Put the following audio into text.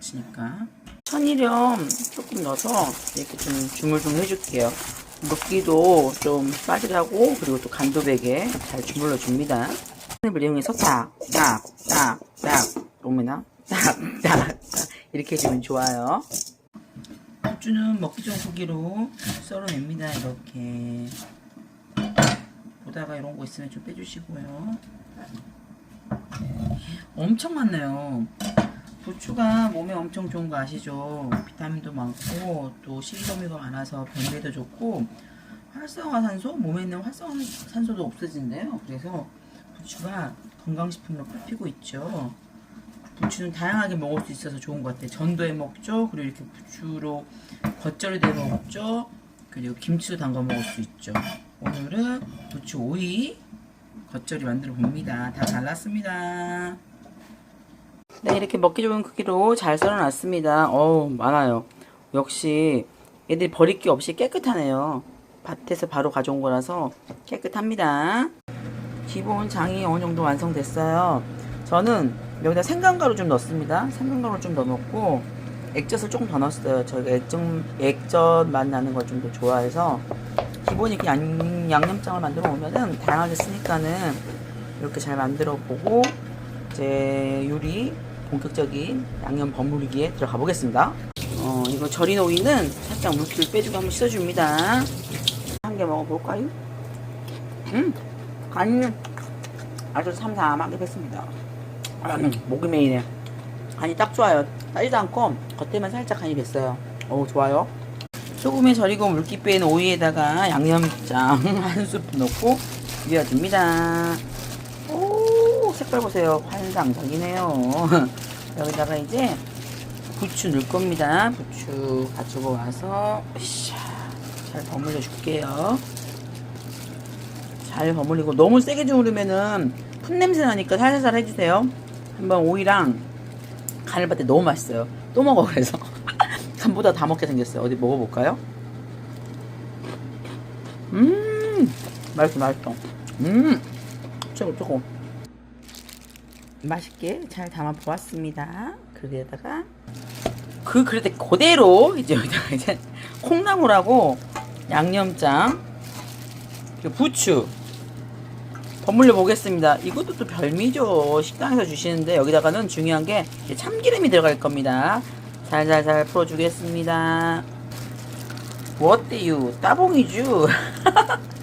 부치니까. 천일염 조금 넣어서 이렇게 좀 주물 좀 해줄게요. 물기도 좀 빠지게 하고 그리고 또 간도 베게 잘 주물러 줍니다. 을 이용해서 딱, 딱, 딱, 딱, 오메나? 딱, 딱, 딱 이렇게 해주면 좋아요. 부추는 먹기 좋은 고기로 썰어냅니다. 이렇게 보다가 이런 거 있으면 좀 빼주시고요. 엄청 많네요. 부추가 몸에 엄청 좋은 거 아시죠? 비타민도 많고 또 식이섬유가 많아서 변비에도 좋고 활성화산소 몸에 있는 활성화산소도 없어진대요. 그래서 부추가 건강식품으로 꼽히고 있죠. 부추는 다양하게 먹을 수 있어서 좋은 것 같아요. 전도에 먹죠. 그리고 이렇게 부추로 겉절이도 해 먹죠. 그리고 김치도 담가 먹을 수 있죠. 오늘은 부추 오이 겉절이 만들어 봅니다. 다 잘랐습니다. 네, 이렇게 먹기 좋은 크기로 잘 썰어놨습니다. 어우, 많아요. 역시 얘들이 버릴 게 없이 깨끗하네요. 밭에서 바로 가져온 거라서 깨끗합니다. 기본 장이 어느 정도 완성됐어요. 저는 여기다 생강가루 좀 넣습니다. 생강가루 좀더 넣고 액젓을 조금 더 넣었어요. 저희가 액젓, 액젓 맛 나는 걸 좀 더 좋아해서 기본이 이렇게 양, 양념장을 만들어 오면은 다양하게 쓰니까는 이렇게 잘 만들어 보고 이제 요리 본격적인 양념 버무리기에 들어가 보겠습니다. 어, 이거 절인 오이는 살짝 물기를 빼주고 한번 씻어줍니다. 한 개 먹어볼까요? 음, 간이 아주 삼삼하게 됐습니다. 음, 목이 메이네. 간이 딱 좋아요. 따지도 않고 겉에만 살짝 간이 됐어요. 오, 좋아요. 소금에 절이고 물기 뺀 오이에다가 양념장 한 스푼 넣고 비벼줍니다. 오, 색깔 보세요. 환상적이네요. 여기다가 이제 부추 넣을 겁니다. 부추 가지고 와서 잘 버무려 줄게요. 잘 버무리고 너무 세게 주무르면은 풋냄새 나니까 살살 해주세요. 한번 오이랑 간을 봤을 때 너무 맛있어요. 또 먹어 그래서 간보다 다 먹게 생겼어요. 어디 먹어볼까요? 음 맛있어 맛있어. 음 최고 최고. 맛있게 잘 담아 보았습니다. 그릇에다가 그 그릇에 그대로 이제 이제 콩나물하고 양념장 그리고 부추 버물려 보겠습니다. 이것도 또 별미죠. 식당에서 주시는데 여기다가는 중요한 게 참기름이 들어갈 겁니다. 살살살 풀어주겠습니다. 뭐 어때요? 따봉이죠?